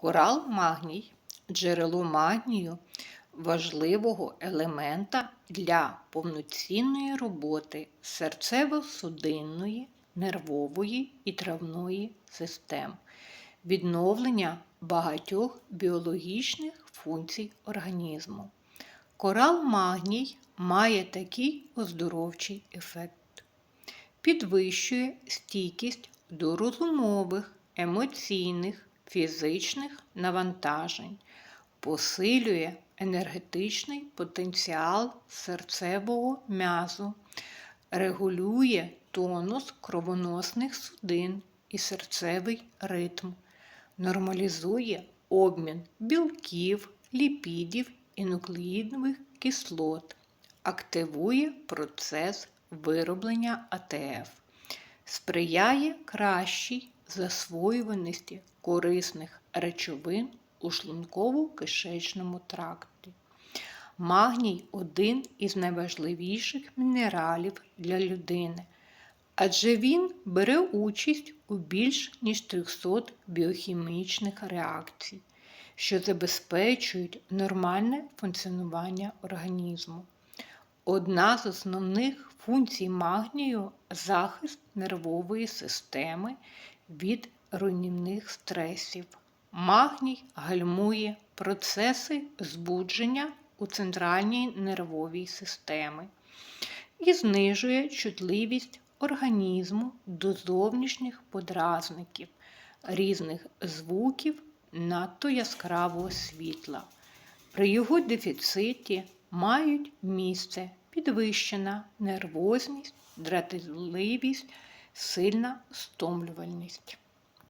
Корал магній джерело магнію важливого елемента для повноцінної роботи серцево-судинної, нервової і травної систем, відновлення багатьох біологічних функцій організму. Корал магній має такий оздоровчий ефект підвищує стійкість до розумових, емоційних, фізичних навантажень, посилює енергетичний потенціал серцевого м'язу, регулює тонус кровоносних судин і серцевий ритм, нормалізує обмін білків, ліпідів і нуклеїнових кислот, активує процес вироблення АТФ, сприяє кращій засвоюваності корисних речовин у шлунково-кишечному тракті. Магній один із найважливіших мінералів для людини, адже він бере участь у більш ніж 300 біохімічних реакцій, що забезпечують нормальне функціонування організму. Одна з основних функцій магнію захист нервової системи від руйнівних стресів. Магній гальмує процеси збудження у центральній нервовій системі і знижує чутливість організму до зовнішніх подразників, різних звуків надто яскравого світла. При його дефіциті мають місце підвищена нервозність, дратівливість, сильна стомлювальність.